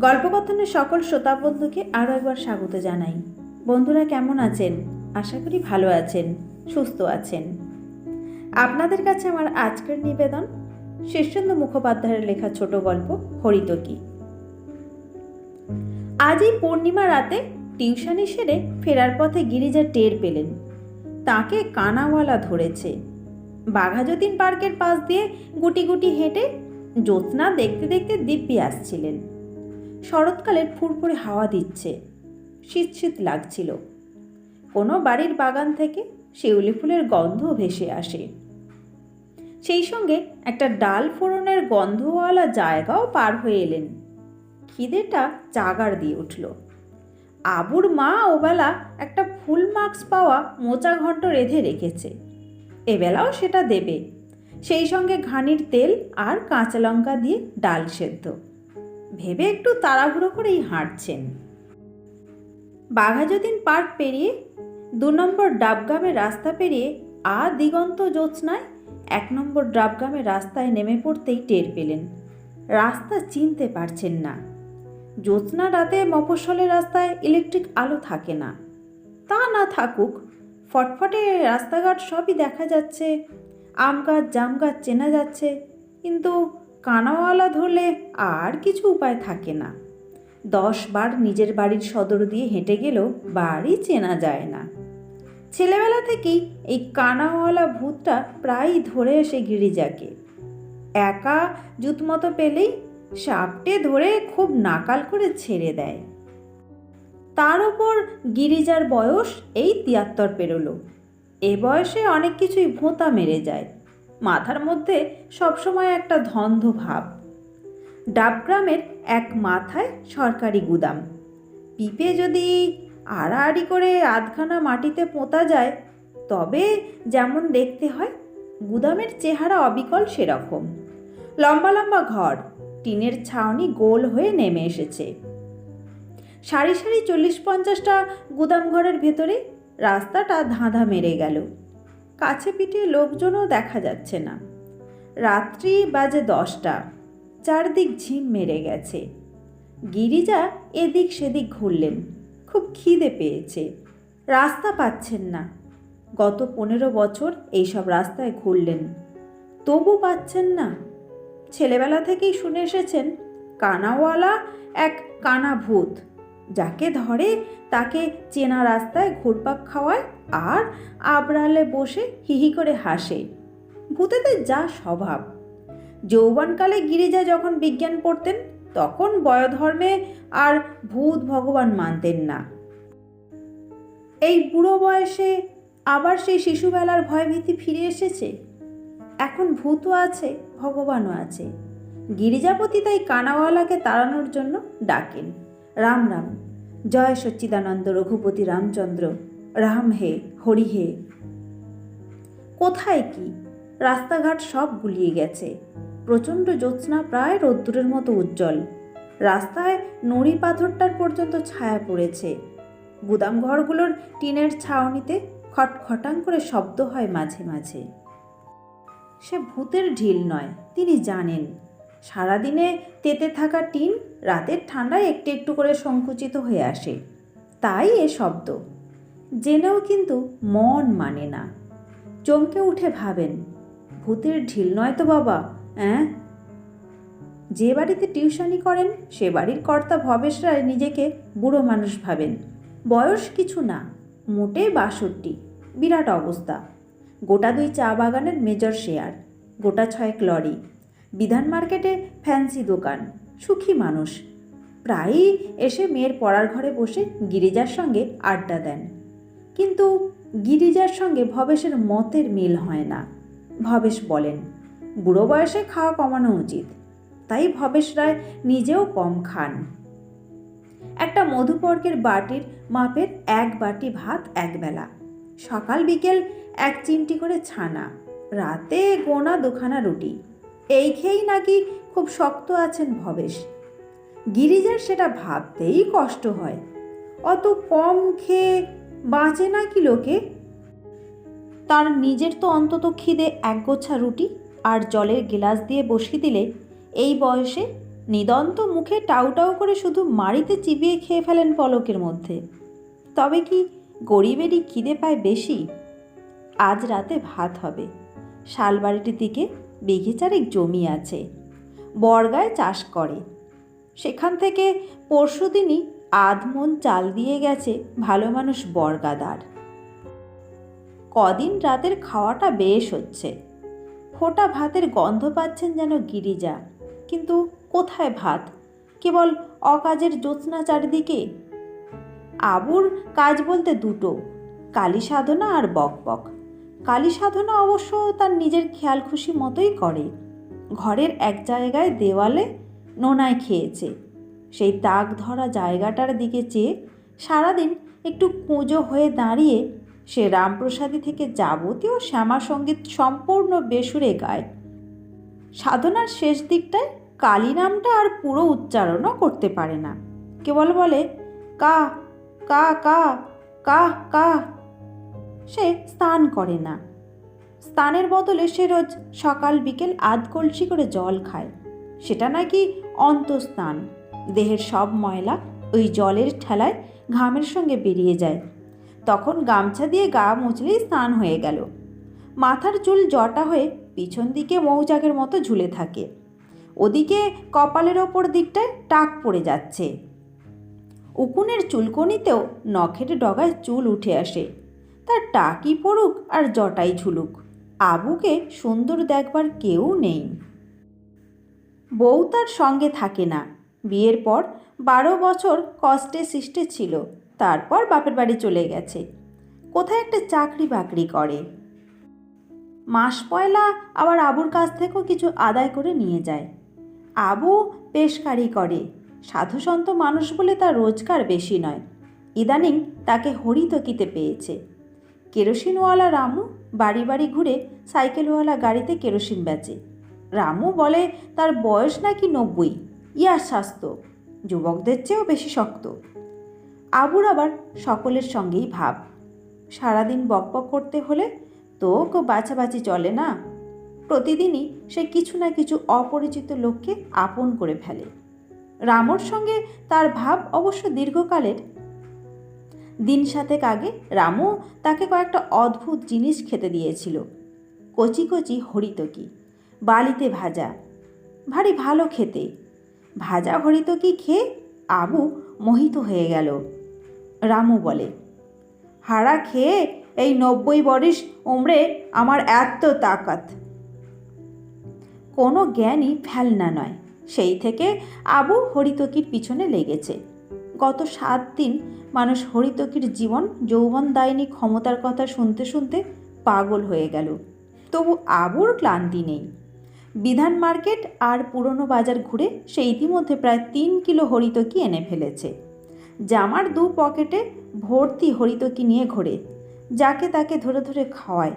গল্পকথনের সকল শ্রোতা বন্ধুকে আরও একবার স্বাগত জানাই। বন্ধুরা কেমন আছেন? আশা করি ভালো আছেন, সুস্থ আছেন। আপনাদের কাছে আমার আজকের নিবেদন শীর্ষেন্দু মুখোপাধ্যায়ের লেখা ছোট গল্প, হরিতকি। আজ এই পূর্ণিমা রাতে টিউশনি সেরে ফেরার পথে গিরিজা টের পেলেন। তাকে কানাওয়ালা ধরেছে। বাঘাযতীন পার্কের পাশ দিয়ে গুটি গুটি হেঁটে জ্যোৎস্না দেখতে দেখতে দিব্যি আসছিলেন। শরৎকালের ফুরফুরে হাওয়া দিচ্ছে। শীত শীত লাগছিল। কোনো বাড়ির বাগান থেকে শিউলি ফুলের গন্ধ ভেসে আসে। সেই সঙ্গে একটা ডাল ফোড়নের গন্ধওয়ালা জায়গাও পার হয়ে এলেন। খিদেটা চাগার দিয়ে উঠল। আবুর মা ওবেলা একটা ফুল মার্কস পাওয়া মোচা ঘন্ট রেঁধে রেখেছে। এবেলাও সেটা দেবে। সেই সঙ্গে ঘানির তেল আর কাঁচা লঙ্কা দিয়ে ডাল সেদ্ধ। ভেবে একটু তাড়াহুড়ো করেই হাঁটছেন। বাঘাযতীন পার্ক পেরিয়ে দু নম্বর ডাবগামের রাস্তা পেরিয়ে আ দিগন্ত জ্যোৎস্নায় এক নম্বর ডাবগ্রামের রাস্তায় নেমে পড়তেই টের পেলেন। রাস্তা চিনতে পারছেন না। জ্যোৎস্না রাতে মফস্বলের রাস্তায় ইলেকট্রিক আলো থাকে না। তা না থাকুক, ফটফটে রাস্তাঘাট সবই দেখা যাচ্ছে, আম গাছ জাম গাছ চেনা যাচ্ছে, কিন্তু কানাওয়ালা ধরলে আর কিছু উপায় থাকে না। দশ বার নিজের বাড়ির সদর দিয়ে হেঁটে গেলেও বাড়ি চেনা যায় না। ছেলেবেলা থেকেই এই কানাওয়ালা ভূতটা প্রায়ই ধরে এসে গিরিজাকে। একা জুত মতো পেলেই সাপটে ধরে খুব নাকাল করে ছেড়ে দেয়। তার ওপর গিরিজার বয়স এই তিয়াত্তর পেরোলো। এ বয়সে অনেক কিছুই ভোঁতা মেরে যায়। মাথার মধ্যে সবসময় একটা ধন্ধ ভাব ডাবগ্রামের এক মাথায় সরকারি গুদাম। পিপে যদি আড়াআড়ি করে আধখানা মাটিতে পোঁতা যায়, তবে যেমন দেখতে হয়, গুদামের চেহারা অবিকল সেরকম। লম্বা লম্বা ঘর, টিনের ছাউনি গোল হয়ে নেমে এসেছে। সারি সারি চল্লিশ পঞ্চাশটা গুদাম ঘরের ভেতরে রাস্তাটা ধাঁধা মেরে গেল। কাছে পিঠে লোকজনও দেখা যাচ্ছে না। রাত্রি বাজে দশটা, চারদিক ঝিম মেরে গেছে। গিরিজা এদিক সেদিক ঘুরলেন, খুব খিদে পেয়েছে। রাস্তা পাচ্ছেন না। গত পনেরো বছর এইসব রাস্তায় ঘুরলেন, তবু পাচ্ছেন না। ছেলেবেলা থেকেই শুনে এসেছেন, কানাওয়ালা এক কানা ভূত যাকে ধরে তাকে চেনা রাস্তায় ঘুরপাক খাওয়ায় আর আবরালে বসে হিহি করে হাসে। ভূতেদের যা স্বভাব। যৌবনকালে গিরিজা যখন বিজ্ঞান পড়তেন, তখন বয়ধর্মে আর ভূত ভগবান মানতেন না। এই বুড়ো বয়সে আবার সেই শিশুবেলার ভয়ভীতি ফিরে এসেছে? এখন ভূতও আছে, ভগবানও আছে। গিরিজাপতি তাই কানাওয়ালাকে তাড়ানোর জন্য ডাকেন। রাম রাম। জয় সচ্চিদানন্দ রঘুপতি রামচন্দ্র। রাম হে, হরি হে। কোথায় কি? রাস্তাঘাট সব গুলিয়ে গেছে। প্রচণ্ড জ্যোৎস্না প্রায় রোদ্দুরের মতো উজ্জ্বল। রাস্তায় নুড়ি পাথরটার পর্যন্ত ছায়া পড়েছে। গুদাম ঘরগুলোর টিনের ছাউনিতে খটখটাং করে শব্দ হয় মাঝে মাঝে। সে ভূতের ঢিল নয়, তিনি জানেন। সারাদিনে তেতে থাকা টিন রাতের ঠান্ডায় একটু একটু করে সংকুচিত হয়ে আসে। তাই এ শব্দ। জেনেও কিন্তু মন মানে না। চমকে উঠে ভাবেন, ভূতের ঢিল নয় তো বাবা হ্যাঁ যে বাড়িতে টিউশনি করেন, সে বাড়ির কর্তা ভবেশ রায় নিজেকে বুড়ো মানুষ ভাবেন। বয়স কিছু না, মোটে বাষট্টি, বিরাট অবস্থা। গোটা দুই চা বাগানের মেজর শেয়ার, গোটা ছয়েক লরি। বিধান মার্কেটে ফ্যান্সি দোকান, সুখী মানুষ। প্রায়ই এসে মেয়ের পড়ার ঘরে বসে গিরিজার সঙ্গে আড্ডা দেন। কিন্তু গিরিজার সঙ্গে ভবেশের মতের মিল হয় না। ভবেশ বলেন, বুড়ো বয়সে খাওয়া কমানো উচিত। তাই ভবেশ রায় নিজেও কম খান। একটা মধুপর্কের বাটির মাপের এক বাটি ভাত একবেলা। সকাল বিকেল এক চিমটি করে ছানা। রাতে গোনা দুখানা রুটি। এই খেয়েই নাকি খুব শক্ত আছেন ভবেশ। গিরিজার সেটা ভাবতেই কষ্ট হয়। অত কম খেয়ে বাঁচে নাকি লোকে? তার নিজের তো অন্তত খিদে একগোছা রুটি আর জলের গিলাস দিয়ে বসিয়ে দিলে এই বয়সে নিদন্ত মুখে টাউ টাউ করে শুধু মাড়িতে চিবিয়ে খেয়ে ফেলেন পলকের মধ্যে। তবে কি গরিবেরই খিদে পায় বেশি? আজ রাতে ভাত হবে। শালবাড়িটির দিকে বিঘে চারেক জমি আছে। বর্গায় চাষ করে। সেখান থেকে পরশু দিনই আধমন চাল দিয়ে গেছে ভালো মানুষ বর্গাদার। কদিন রাতের খাওয়াটা বেশ হচ্ছে। ফোটা ভাতের গন্ধ পাচ্ছেন যেন গিরিজা। কিন্তু কোথায় ভাত? কেবল অকাজের জ্যোৎস্না চারিদিকে? আবুর কাজ বলতে দুটো কালী সাধনা আর বক বক কালী সাধনা অবশ্য তার নিজের খেয়াল খুশি মতোই করে। ঘরের এক জায়গায় দেওয়ালে নোনায় খেয়েছে। সেই তাক ধরা জায়গাটার দিকে চেয়ে সারাদিন একটু কুঁজো হয়ে দাঁড়িয়ে সে রামপ্রসাদী থেকে যাবতীয় শ্যামা সংগীত সম্পূর্ণ বেসুরে গায়। সাধনার শেষ দিকটায় কালী নামটা আর পুরো উচ্চারণও করতে পারে না। কেবল বলে, কা কা কা কা কা সে স্নান করে না। স্নানের বদলে সে রোজ সকাল বিকেল আধ কলসি করে জল খায়। সেটা নাকি অন্তস্নান। দেহের সব ময়লা ওই জলের ঠেলায় ঘামের সঙ্গে বেরিয়ে যায়। তখন গামছা দিয়ে গা মুছলেই স্নান হয়ে গেল। মাথার চুল জটা হয়ে পিছন দিকে মৌচাকের মতো ঝুলে থাকে। ওদিকে কপালের ওপর দিকটায় টাক পড়ে যাচ্ছে। উকুনের চুলকনিতেও নখের ডগায় চুল উঠে আসে। তার টাকি পড়ুক আর জটাই ঝুলুক। আবুকে সুন্দর দেখবার কেউ নেই। বউ তার সঙ্গে থাকে না। বিয়ের পর বারো বছর কষ্টে সৃষ্টে ছিল, তারপর বাপের বাড়ি চলে গেছে। কোথায় একটা চাকরি বাকরি করে। মাস পয়লা আবার আবুর কাছ থেকেও কিছু আদায় করে নিয়ে যায়। আবু পেশকারি করে, সাধুসন্ত মানুষ বলে তার রোজগার বেশি নয়। ইদানিং তাকে হরিতকিতে পেয়েছে। কেরোসিনওয়ালা রামু বাড়ি বাড়ি ঘুরে সাইকেলওয়ালা গাড়িতে কেরোসিন বেচে। রামু বলে, তার বয়স নাকি নব্বই। ইয়ার স্বাস্থ্য। যুবকদের চেয়েও বেশি শক্ত। আবুর আবার সকলের সঙ্গেই ভাব। সারাদিন বকবক করতে হলে তো বাছাবাছি চলে না? প্রতিদিনই সে কিছু না কিছু অপরিচিত লোককে আপন করে ফেলে। রামর সঙ্গে তার ভাব অবশ্য দীর্ঘকালের। দিন সাতেক আগে রামু তাকে কয়েকটা অদ্ভুত জিনিস খেতে দিয়েছিল। কচি কচি হরিতকি, বালিতে ভাজা, ভারী ভালো খেতে। ভাজা হরিতকি খেয়ে আবু মোহিত হয়ে গেল। রামু বলে হাড়া খেয়ে এই নব্বই বরিশ উমড়ে আমার এত তাকাত। কোনো জ্ঞানই ফেলনা নয়। সেই থেকে আবু হরিতকির পিছনে লেগেছে। গত সাত দিন মানুষ হরিতকির জীবন, যৌবন দায়নি ক্ষমতার কথা শুনতে শুনতে পাগল হয়ে গেল। তবু আবুর ক্লান্তি নেই। বিধান মার্কেট আর পুরনো বাজার ঘুরে সে ইতিমধ্যে প্রায় তিন কিলো হরিতকি এনে ফেলেছে। জামার দু পকেটে ভর্তি হরিতকি নিয়ে ঘোরে, যাকে তাকে ধরে ধরে খাওয়ায়।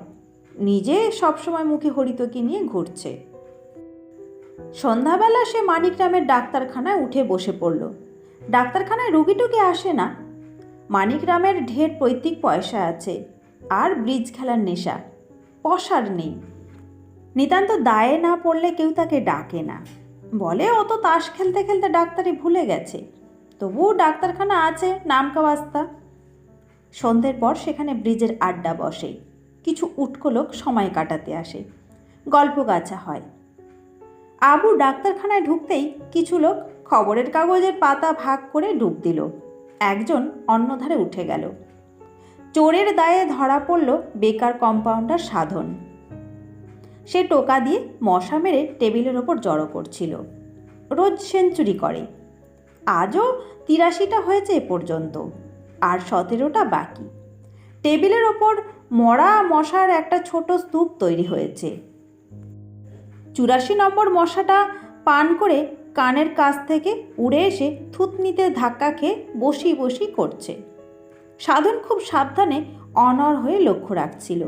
নিজে সবসময় মুখে হরিতকি নিয়ে ঘুরছে। সন্ধ্যাবেলা সে মানিকরামের ডাক্তারখানায় উঠে বসে পড়ল। ডাক্তারখানায় রুগী টুকি আসে না। মানিকরামের ঢের পৈতৃক পয়সা আছে, আর ব্রিজ খেলার নেশা পশার নেই। নিতান্ত দায়ে না পড়লে কেউ তাকে ডাকে না। বলে অত তাস খেলতে খেলতে ডাক্তারি ভুলে গেছে। তবুও ডাক্তারখানা আছে নামকাবাস্তা সন্ধ্যের পর সেখানে ব্রিজের আড্ডা বসে। কিছু উটকো লোক সময় কাটাতে আসে। গল্প গাছা হয়। আবু ডাক্তারখানায় ঢুকতেই কিছু লোক খবরের কাগজের পাতা ভাগ করে ডুব দিল। একজন অন্যধারে উঠে গেল। চোরের দায়ে ধরা পড়ল বেকার কম্পাউন্ডার সাধন। সে টোকা দিয়ে মশা মেরে টেবিলের ওপর জড়ো করছিল। রোজ সেঞ্চুরি করে। আজও তিরাশিটা হয়েছে এ পর্যন্ত। আর সতেরোটা বাকি। টেবিলের ওপর মরা মশার একটা ছোট স্তূপ তৈরি হয়েছে। চুরাশি নম্বর মশাটা পান করে কানের কাছ থেকে উড়ে এসে থুতনিতে ধাক্কা খেয়ে বসি বসি করছে। সাধন খুব সাবধানে অনর হয়ে লক্ষ্য রাখছিল।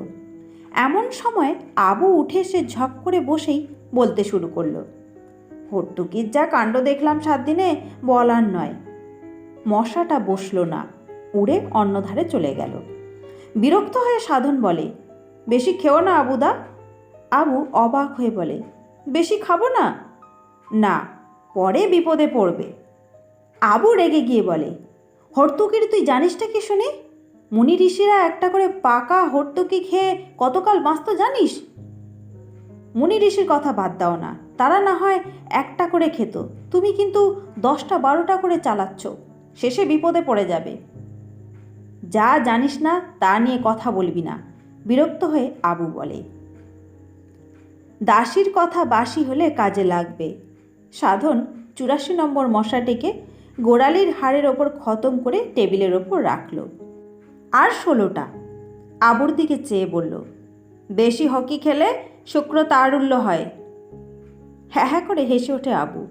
এমন সময় আবু উঠে এসে ঝপ করে বসেই বলতে শুরু করল হট্টুকির যা কাণ্ড দেখলাম সাত দিনে বলার নয়। মশাটা বসল না, উড়ে অন্যধারে চলে গেল। বিরক্ত হয়ে সাধন বলে, বেশি খেও না আবুদা? আবু অবাক হয়ে বলে, বেশি খাব না? না। পরে বিপদে পড়বে। আবু রেগে গিয়ে বলে, হর্তুকির, তুই জানিসটা কি শুনি? মুনি ঋষিরা একটা করে পাকা হর্তুকি খেয়ে কতকাল বাঁচত জানিস? মুনি ঋষির কথা বাদ দাও না, তারা না হয় একটা করে খেত। তুমি কিন্তু দশটা, বারোটা করে চালাচ্ছ, শেষে বিপদে পড়ে যাবে। যা জানিস না, তা নিয়ে কথা বলবি না, বিরক্ত হয়ে আবু বলে। দাসীর কথা বাসি হলে কাজে লাগবে। সাধন চুরাশি নম্বর মশাটিকে গোড়ালির হাড়ের ওপর খতম করে টেবিলের ওপর রাখল। আর ষোলোটা, আবুর দিকে চেয়ে বলল বেশি হকি খেলে শুক্র তারুল্য হয়। হ্যাঁ হ্যাঁ করে হেসে ওঠে আবু।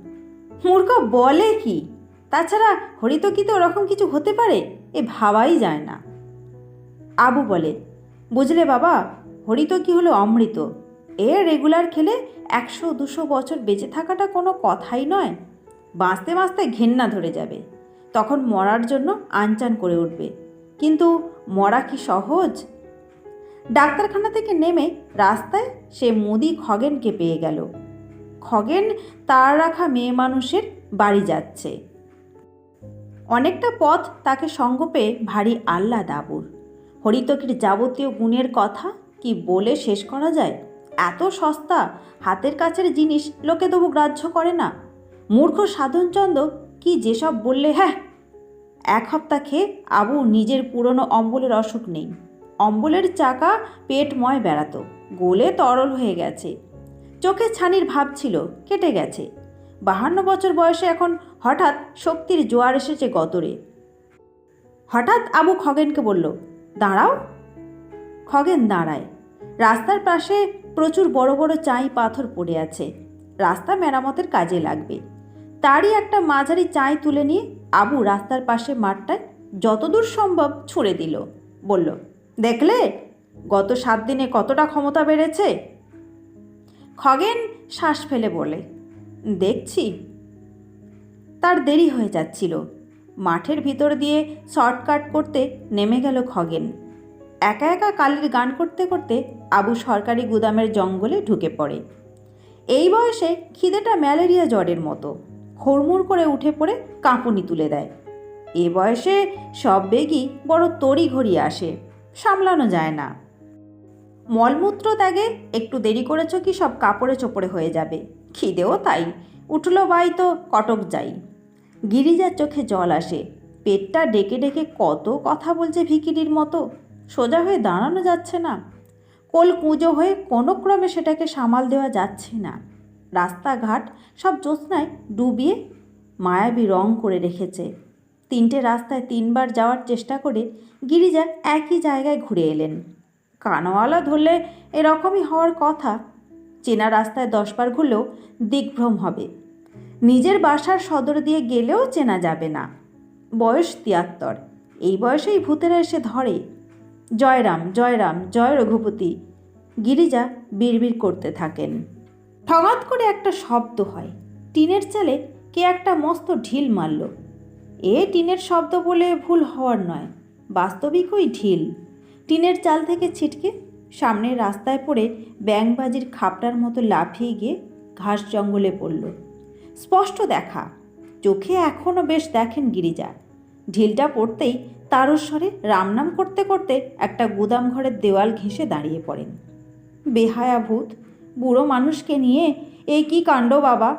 মূর্খ বলে কি? তাছাড়া হরিতকিতে ওরকম কিছু হতে পারে? এ ভাবাই যায় না। আবু বলে, বুঝলে বাবা হরিত হরিতকি হলো অমৃত। এ রেগুলার খেলে একশো দুশো বছর বেঁচে থাকাটা কোনো কথাই নয়। বাঁচতে বাঁচতে ঘেন্না ধরে যাবে। তখন মরার জন্য আনচান করে উঠবে। কিন্তু মরা কি সহজ? ডাক্তারখানা থেকে নেমে রাস্তায় সে মুদি খগেনকে পেয়ে গেল। খগেন তার রাখা মেয়ে মানুষের বাড়ি যাচ্ছে। অনেকটা পথ তাকে সঙ্গ পেয়ে ভারী আল্লাহ দাবুর হরিতকির যাবতীয় গুণের কথা কি বলে শেষ করা যায়? এত সস্তা? হাতের কাছের জিনিস লোকে তবু গ্রাহ্য করে না। মূর্খ সাধনচন্দ্র কি যেসব বললে হ্যাঁ? এক সপ্তাহ খেয়ে আবু নিজের পুরনো অম্বলের অসুখ নেই। অম্বলের চাকা পেটময় বেড়াতো। গোলে তরল হয়ে গেছে। চোখে ছানির ভাব ছিল, কেটে গেছে। বাহান্ন বছর বয়সে এখন হঠাৎ শক্তির জোয়ার এসেছে গতরে। হঠাৎ আবু খগেনকে বলল, দাঁড়াও। খগেন দাঁড়ায়। রাস্তার পাশে প্রচুর বড় বড় চাই পাথর পড়ে আছে। রাস্তা মেরামতের কাজে লাগবে। তারই একটা মাঝারি চাই তুলে নিয়ে আবু রাস্তার পাশে মাঠটায় যতদূর সম্ভব ছুঁড়ে দিল। বলল, দেখলে? গত সাত দিনে কতটা ক্ষমতা বেড়েছে? খগেন শ্বাস ফেলে বলে, দেখছি। তার দেরি হয়ে যাচ্ছিল। মাঠের ভিতর দিয়ে শর্টকাট করতে নেমে গেল খগেন। একা একা কালির গান করতে করতে আবু সরকারি গুদামের জঙ্গলে ঢুকে পড়ে। এই বয়সে খিদেটা ম্যালেরিয়া জ্বরের মতো। হুড়মুড় করে উঠে পড়ে কাঁপুনি তুলে দেয়। এ বয়সে সব বেগই বড় তড়ি ঘড়ি আসে, সামলানো যায় না। মলমূত্র ত্যাগে একটু দেরি করেছ কি সব কাপড়ে চোপড়ে হয়ে যাবে। খিদেও তাই, উঠল বাই তো কটক যাই। গিরিজার চোখে জল আসে, পেটটা ডেকে ডেকে কত কথা বলছে ভিকিরির মতো। সোজা হয়ে দাঁড়ানো যাচ্ছে না। কোল কুঁজো হয়ে কোনো ক্রমে সেটাকে সামাল দেওয়া যাচ্ছে না। রাস্তাঘাট সব জ্যোৎস্নায় ডুবিয়ে মায়াবী রং করে রেখেছে। তিনটে রাস্তায় তিনবার যাওয়ার চেষ্টা করে গিরিজা একই জায়গায় ঘুরে এলেন। কানওয়ালা ধরলে এরকমই হওয়ার কথা। চেনা রাস্তায় দশবার ঘুরলেও দিগ্ভ্রম হবে। নিজের বাসার সদর দিয়ে গেলেও চেনা যাবে না। বয়স তিয়াত্তর। এই বয়সেই ভূতেরা এসে ধরে। জয়রাম জয়রাম, জয় রঘুপতি। গিরিজা বিড়বিড় করতে থাকেন। ঠগাত করে একটা শব্দ হয়। টিনের চালে কে একটা মস্ত ঢিল মারল। এ টিনের শব্দ বলে ভুল হওয়ার নয়, বাস্তবিক ওই ঢিল। টিনের চাল থেকে ছিটকে সামনের রাস্তায় পড়ে ব্যাংবাজির খাপটার মতো লাফিয়ে গিয়ে ঘাস জঙ্গলে পড়ল। স্পষ্ট দেখা, চোখে এখনও বেশ দেখেন গিরিজা। ঢিলটা পড়তেই তারস্বরে রামনাম করতে করতে একটা গুদাম ঘরের দেওয়াল ঘেঁষে দাঁড়িয়ে পড়েন। বেহায়া ভূত বুড়ো মানুষকে নিয়ে এই কি কাণ্ড বাবা?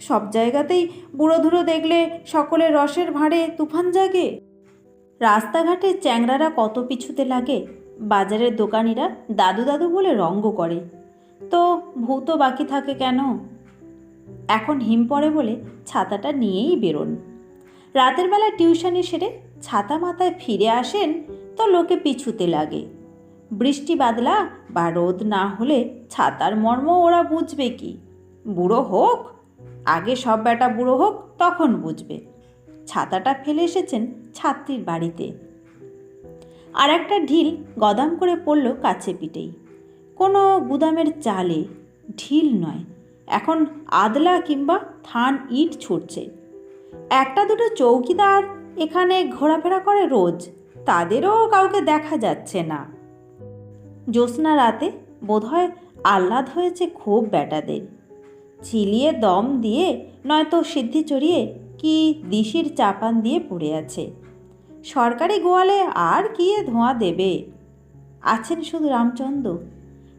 সব জায়গাতেই বুড়ো ধুড়ো দেখলে সকলের রসের ভাঁড়ে তুফান জাগে। রাস্তাঘাটে চ্যাংরারা কত পিছুতে লাগে, বাজারের দোকানিরা দাদু দাদু বলে রঙ্গ করে। তো ভূতও বাকি থাকে কেন? এখন হিম পড়ে বলে ছাতাটা নিয়েই বেরোন। রাতের বেলা টিউশনি সেরে ছাতা মাথায় ফিরে আসেন তো লোকে পিছুতে লাগে। বৃষ্টি বাদলা বা রোদ না হলে ছাতার মর্ম ওরা বুঝবে কি? বুড়ো হোক, আগে সব বেটা বুড়ো হোক, তখন বুঝবে। ছাতাটা ফেলে এসেছেন ছাত্রীর বাড়িতে। আর একটা ঢিল গদাম করে পড়ল কাছে পিঠেই। কোনো গুদামের চালে, ঢিল নয়, এখন আদলা কিংবা থান ইট ছুটছে। একটা দুটো চৌকিদার এখানে ঘোরাফেরা করে রোজ, তাদেরও কাউকে দেখা যাচ্ছে না। জ্যোৎস্না রাতে বোধহয় আহ্লাদ হয়েছে খুব বেটাদের চিলিয়ে দম দিয়ে নয়তো সিদ্ধি চড়িয়ে কি দিশির চাপান দিয়ে পড়ে আছে। সরকারি গোয়ালে আর কি এ ধোঁয়া দেবে? আছেন শুধু রামচন্দ্র।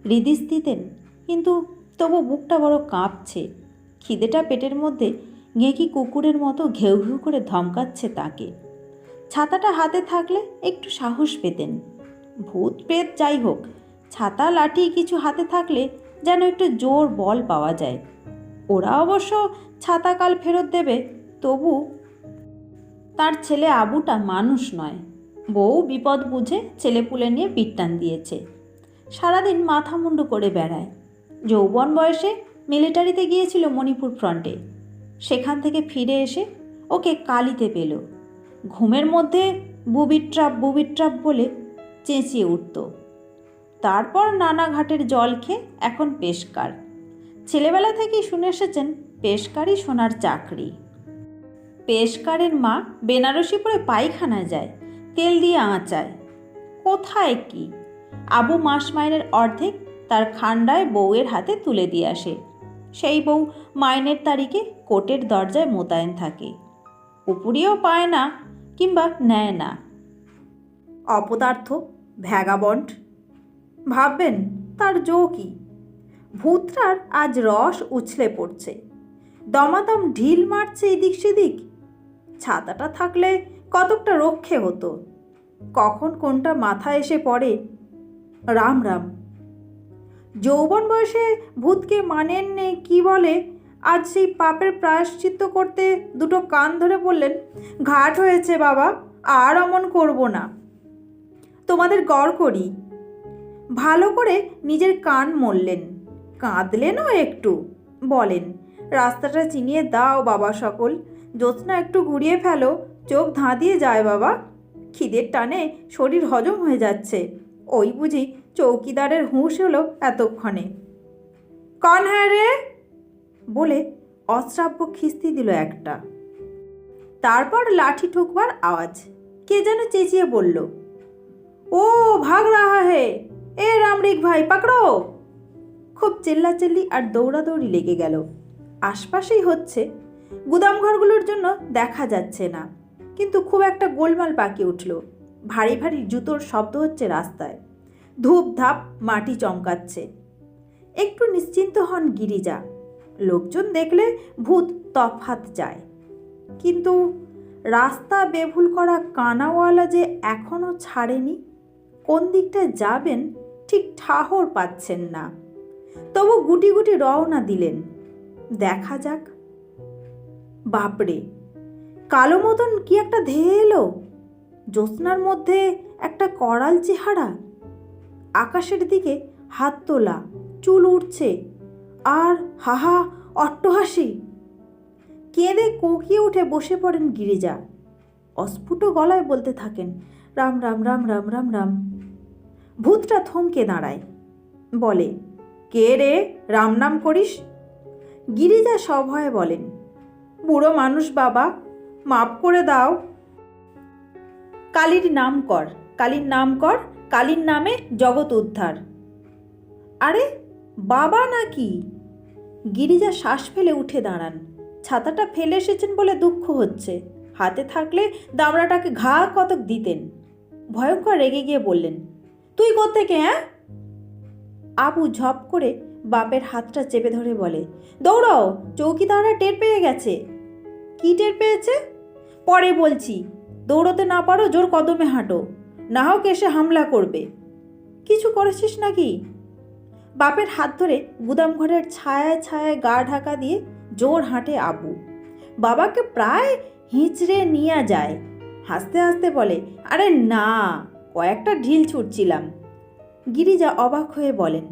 হৃদিস দিতেন, কিন্তু তবু বুকটা বড় কাঁপছে। খিদেটা পেটের মধ্যে গেঁকি কুকুরের মতো ঘেউ ঘেউ করে ধমকাচ্ছে তাকে। ছাতাটা হাতে থাকলে একটু সাহস পেতেন। ভূত প্রেত যাই হোক, ছাতা লাঠি কিছু হাতে থাকলে যেন একটু জোর বল পাওয়া যায়। ওরা অবশ্য ছাতা কাল ফেরত দেবে, তবু তার ছেলে আবুটা মানুষ নয়। বউ বিপদ বুঝে ছেলেপুলে নিয়ে পিটটান দিয়েছে। সারাদিন মাথা মুন্ডু করে বেড়ায়। যৌবন বয়সে মিলিটারিতে গিয়েছিল মণিপুর ফ্রন্টে। সেখান থেকে ফিরে এসে ওকে কালিতে পেল। ঘুমের মধ্যে বুবির ট্রাপ বুবির ট্রাপ বলে চেঁচিয়ে উঠত। তারপর নানা ঘাটের জল খেয়ে এখন পেশকার। ছেলেবেলা থেকেই শুনে এসেছেন পেশকারই সোনার চাকরি। পেশকারের মা বেনারসি পরে পায়খানায় যায়, তেল দিয়ে আঁচায়। কোথায় কি? আবু মাস মাইনের অর্ধেক তার খান্ডায় বউয়ের হাতে তুলে দিয়ে আসে। সেই বউ মাইনের তারিখে কোর্টের দরজায় মোতায়েন থাকে। উপরিও পায় না কিংবা নেয় না। অপদার্থ, ভ্যাগাবন্ড। ভাববেন, তার জো কি? ভূতরার আজ রস উছলে পড়ছে। দমাদম ঢিল মারছে এদিক সেদিক। ছাতাটা থাকলে কতকটা রক্ষে হতো। কখন কোনটা মাথা এসে পড়ে? রাম রাম। যৌবন বয়সে ভূতকে মানেন নে, কি বলে? আজ সেই পাপের প্রায়শ্চিত্ত করতে দুটো কান ধরে বললেন, ঘাট হয়েছে বাবা, আর অমন করব না। তোমাদের গড় করি। ভালো করে নিজের কান মরলেন কাঁদলেনও একটু, বলেন, রাস্তাটা চিনিয়ে দাও বাবা সকল, জ্যোৎস্না একটু ঘুরিয়ে ফেলো, চোখ ধাঁধিয়ে যায় বাবা। খিদের টানে শরীর হজম হয়ে যাচ্ছে। ওই বুঝি চৌকিদারের হুঁশ হলো এতক্ষণে। কন রে! বলে অশ্রাব্য খিস্তি দিল একটা। তারপর লাঠি ঠুকবার আওয়াজ। কে যেন চেঁচিয়ে বলল, ও ভাগ রাহা হে, এ রামরিক ভাই, পাকড়ো! খুব চেল্লাচেল্লি আর দৌড়াদৌড়ি লেগে গেল। আশপাশেই হচ্ছে গুদামঘরগুলোর জন্য দেখা যাচ্ছে না। কিন্তু খুব একটা গোলমাল পাকিয়ে উঠল। ভারী ভারী জুতোর শব্দ হচ্ছে রাস্তায়। ধূপ ধাপ মাটি চমকাচ্ছে। একটু নিশ্চিন্ত হন গিরিজা। লোকজন দেখলে ভূত তফাত যায় কিন্তু রাস্তা বেভুল করা কানাওয়ালা যে এখনও ছাড়েনি, কোন দিকটায় যাবেন ঠিক ঠাহর পাচ্ছেন না। তবু গুটি গুটি রওনা দিলেন। দেখা যাক। বাপরে, কালো মতন কি একটা ধেয়ে এলো জ্যোৎস্নার মধ্যে একটা করাল চেহারা? আকাশের দিকে হাত তোলা, চুল উঠছে আর হাহা অট্টহাসি। কেঁদে কোকিয়ে উঠে বসে পড়েন গিরিজা। অস্ফুট গলায় বলতে থাকেন, রাম রাম রাম রাম রাম রাম। ভূতটা থমকে দাঁড়ায়, বলে, কে রে, রাম নাম করিস? গিরিজা সভয়ে বলেন, বুড়ো মানুষ বাবা, মাপ করে দাও। কালীর নাম কর, কালীর নাম কর কালীর নামে জগৎ উদ্ধার। আরে, বাবা নাকি? গিরিজা শ্বাস ফেলে উঠে দাঁড়ান। ছাতাটা ফেলে এসেছেন বলে দুঃখ হচ্ছে। হাতে থাকলে দামড়াটাকে ঘা কতক দিতেন। ভয়ঙ্কর রেগে গিয়ে বললেন, তুই কোত্থেকে হ্যাঁ আবু ঝপ করে বাপের হাতটা চেপে ধরে বলে, দৌড়াও, চৌকিদাররা টের পেয়ে গেছে। কি টের পেয়েছে? পরে বলছি, দৌড়তে না পারো, জোর কদমে হাঁটো। না হোক এসে হামলা করবে। কিছু করেছিস নাকি? বাপের হাত ধরে গুদাম ঘরের ছায়ায় ছায়ায় গা ঢাকা দিয়ে জোর হাঁটে আবু। বাবাকে প্রায় হিঁচড়ে নিয়ে যায়। হাসতে হাসতে বলে, আরে না, কয়েকটা ঢিল ছুটছিলাম গিরিজা অবাক হয়ে বলেন,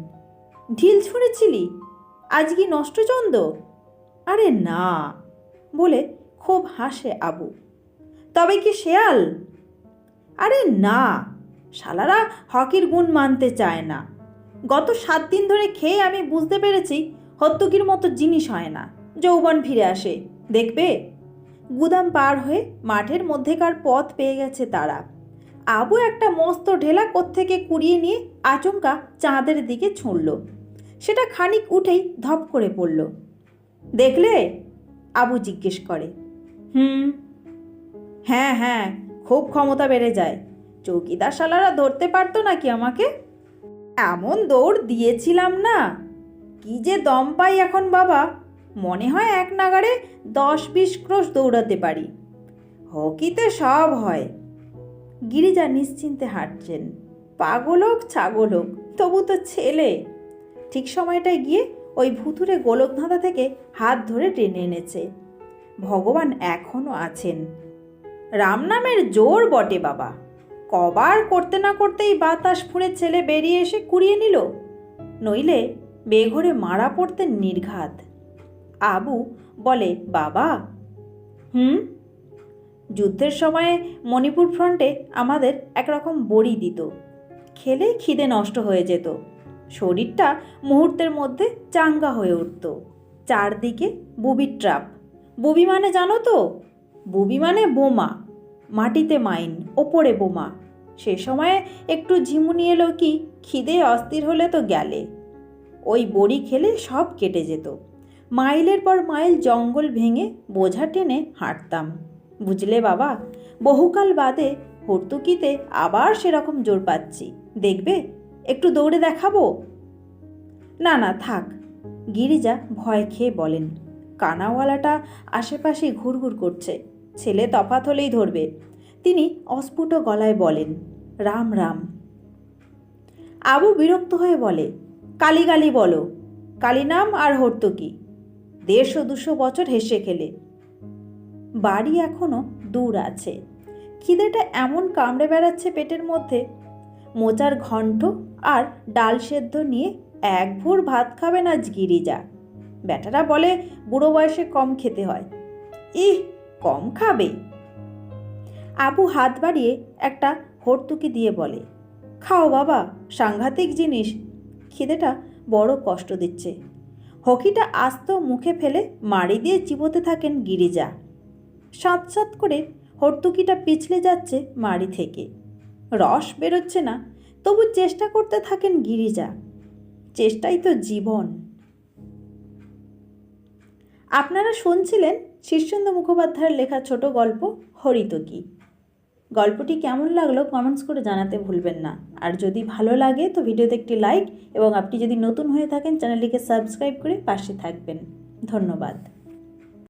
ঢিল ছুঁড়েছিলি? আজ কি নষ্টচন্দ আরে না, বলে খুব হাসে আবু। তবে কি শেয়াল? আরে না, শালারা হকির গুণ মানতে চায় না। গত সাত দিন ধরে খেয়ে আমি বুঝতে পেরেছি হত্যকির মতো জিনিস হয় না, যৌবন ফিরে আসে, দেখবে? গুদাম পার হয়ে মাঠের মধ্যেকার পথ পেয়ে গেছে তারা। আবু একটা মস্ত ঢেলা কোত্থেকে কুড়িয়ে নিয়ে আচমকা চাঁদের দিকে ছুঁড়ল। সেটা খানিক উঠেই ধপ করে পড়ল। দেখলে? আবু জিজ্ঞেস করে। হুম। হ্যাঁ হ্যাঁ খুব ক্ষমতা বেড়ে যায়। চৌকিদার শালারা ধরতে পারতো নাকি আমাকে? এমন দৌড় দিয়েছিলাম না। কি যে দম পাই এখন বাবা। মনে হয় এক নাগাড়ে দশ বিশ ক্রোশ দৌড়াতে পারি। হকিতে সব হয়। গিরিজা নিশ্চিন্তে হাঁটছেন। পাগল হোক, ছাগল হোক, তবু তো ছেলে। ঠিক সময়টায় গিয়ে ওই ভুতুরে গোলকধাঁধা থেকে হাত ধরে টেনে এনেছে। ভগবান এখনও আছেন। রাম নামের জোর বটে বাবা। কবার করতে না করতেই বাতাস ফুঁড়ে ছেলে বেরিয়ে এসে কুড়িয়ে নিল। নইলে বেঘরে মারা পড়তে নির্ঘাত। আবু বলে, বাবা, হুম? যুদ্ধের সময়ে মণিপুর ফ্রন্টে আমাদের একরকম বড়ি দিত। খেলে খিদে নষ্ট হয়ে যেত। শরীরটা মুহূর্তের মধ্যে চাঙ্গা হয়ে উঠত। চারদিকে বুবির ট্রাপ। বুবি মানে জানো তো? বুবি মানে বোমা। মাটিতে মাইন, ওপরে বোমা। সে সময়ে একটু ঝিমুনি এলো কি, খিদে অস্থির হলে তো গেলে। ওই বড়ি খেলে সব কেটে যেত। মাইলের পর মাইল জঙ্গল ভেঙে বোঝা টেনে হাঁটতাম। বুঝলে বাবা, বহুকাল বাদে হর্তুকিতে আবার সেরকম জোর পাচ্ছি। দেখবে, একটু দৌড়ে দেখাবো? না না, থাক। গিরিজা ভয় খেয়ে বলেন, কানাওয়ালাটা আশেপাশে ঘুরঘুর করছে। ছেলে তফাত হলেই ধরবে। তিনি অস্ফুট গলায় বলেন, রাম রাম। আবু বিরক্ত হয়ে বলে কালী কালী বলো কালী নাম আর হর্তুকি দেড়শো দুশো বছর হেসে খেলে। বাড়ি এখনও দূর আছে। খিদেটা এমন কামড়ে বেড়াচ্ছে পেটের মধ্যে। মোচার ঘণ্ট আর ডাল সেদ্ধ নিয়ে এক ভোর ভাত খাবে না গিরিজা। বেটারা বলে, বুড়ো বয়সে কম খেতে হয়। ইহ কম খাবে। আবু হাত বাড়িয়ে একটা হর্তুকি দিয়ে বলে, খাও বাবা, সাংঘাতিক জিনিস। খিদেটা বড় কষ্ট দিচ্ছে। হকিটা আস্ত মুখে ফেলে মাড়ি দিয়ে চিবোতে থাকেন গিরিজা। সাত সাত করে হর্তুকিটা পিছলে যাচ্ছে মাড়ি থেকে। রস বেরোচ্ছে না, তবু চেষ্টা করতে থাকেন গিরিজা। চেষ্টাই তো জীবন। আপনারা শুনছিলেন শীর্ষেন্দু মুখোপাধ্যায়ের লেখা ছোট গল্প হরিতকি গল্পটি কেমন লাগল কমেন্টস করে জানাতে ভুলবেন না। আর যদি ভালো লাগে তো ভিডিওতে একটি লাইক এবং আপনি যদি নতুন হয়ে থাকেন, চ্যানেলটিকে সাবস্ক্রাইব করে পাশে থাকবেন। ধন্যবাদ।